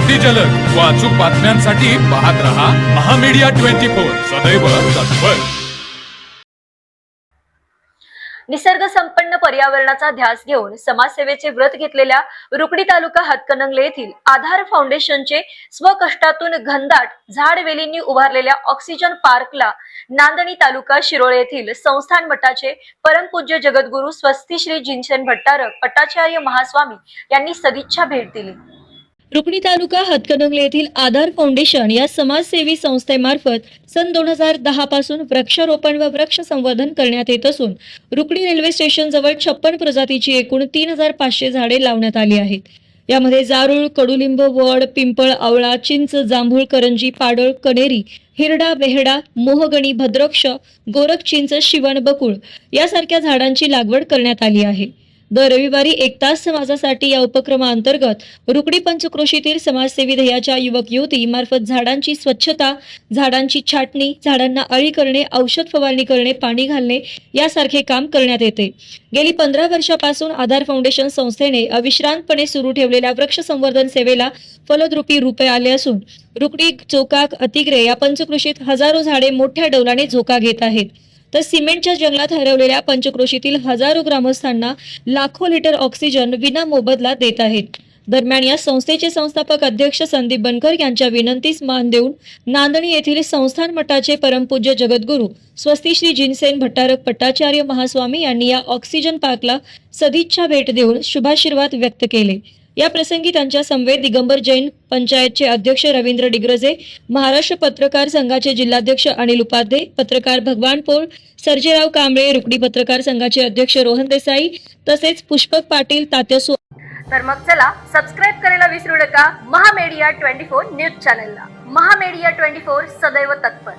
अगदी जलद. व अचूक बातम्यांसाठी पाहत रहा महामीडिया ट्वेंटी फोर. सदैव तत्पर. निसर्ग संपन्न पर्यावरणाचा ध्यास घेऊन समाजसेवेचे व्रत घेतलेल्या रुकडी तालुका हातकणंगले येथील आधार फाउंडेशनचे स्वकष्टातून घनदाट झाडवेलींनी उभारलेल्या ऑक्सिजन पार्कला नांदणी तालुका शिरोळे येथील संस्थान मठाचे परमपूज्य जगद्गुरु स्वस्ती श्री जिनसेन भट्टारक पट्टाचार्य महास्वामी यांनी सदिच्छा भेट दिली. रुकणी तालुका हतकनंगले येथील आधार फाउंडेशन या समाजसेवी संस्थेमार्फत सन दोन हजार दहा पासून वृक्षारोपण व वृक्ष संवर्धन करण्यात येत असून रुकणी रेल्वे स्टेशन जवळ छप्पन प्रजातीची एकूण तीन हजार पाचशे झाडे लावण्यात आली आहेत. यामध्ये जारूळ कडुलिंब वड पिंपळ आवळा चिंच जांभूळ करंजी पाडळ कनेरी हिरडा बेहडा मोहगणी भद्रक्ष गोरख चिंच शिवण बकुळ यासारख्या झाडांची लागवड करण्यात आली आहे. दर रविवारी एक तास समाजासाठी या उपक्रमाअंतर्गत रुकडी पंचक्रोशीतील समाजसेवी ध्येयाच्या युवक युवती मार्फत झाडांची स्वच्छता झाडांची छाटणी झाडांना अळी करणे औषध फवारणी करणे पाणी घालणे यासारखे काम करण्यात येते. गेली पंधरा वर्षापासून आधार फाउंडेशन संस्थेने अविश्रांतपणे सुरू ठेवलेल्या वृक्ष संवर्धन सेवेला फलद्रुपी रुपये आले असून रुकडी चोकाक अतिग्रे या पंचकृषीत हजारो झाडे मोठ्या डौलाने झोका घेत आहेत. तर सिमेंटच्या जंगलात हरवलेल्या पंचक्रोशीतील हजारो ग्रामस्थांना लाखो लिटर ऑक्सिजन विना मोबदला देत आहेत. दरम्यान या संस्थेचे संस्थापक अध्यक्ष संदीप बनकर यांच्या विनंतीस मान देऊन नांदणी येथील संस्थान मठाचे परमपूज्य जगद्गुरू स्वस्ती श्री जिनसेन भट्टारक पट्टाचार्य महास्वामी यांनी या ऑक्सिजन पार्कला सदिच्छा भेट देऊन शुभाशीर्वाद व्यक्त केले. या प्रसंगी त्यांच्या समवेत दिगंबर जैन पंचायतचे अध्यक्ष रवींद्र डिग्रजे महाराष्ट्र पत्रकार संघाचे जिल्हाध्यक्ष अनिल उपाध्ये पत्रकार भगवान पोळ सर्जेराव कांबळे रुकडी पत्रकार संघाचे अध्यक्ष रोहन देसाई तसेच पुष्पक पाटील तात्यासू तर मग चला सबस्क्राईब करायला विसरू नका. महामेडिया ट्वेंटी फोर न्यूज चॅनलला. महामेडिया ट्वेंटी फोर सदैव तत्पर.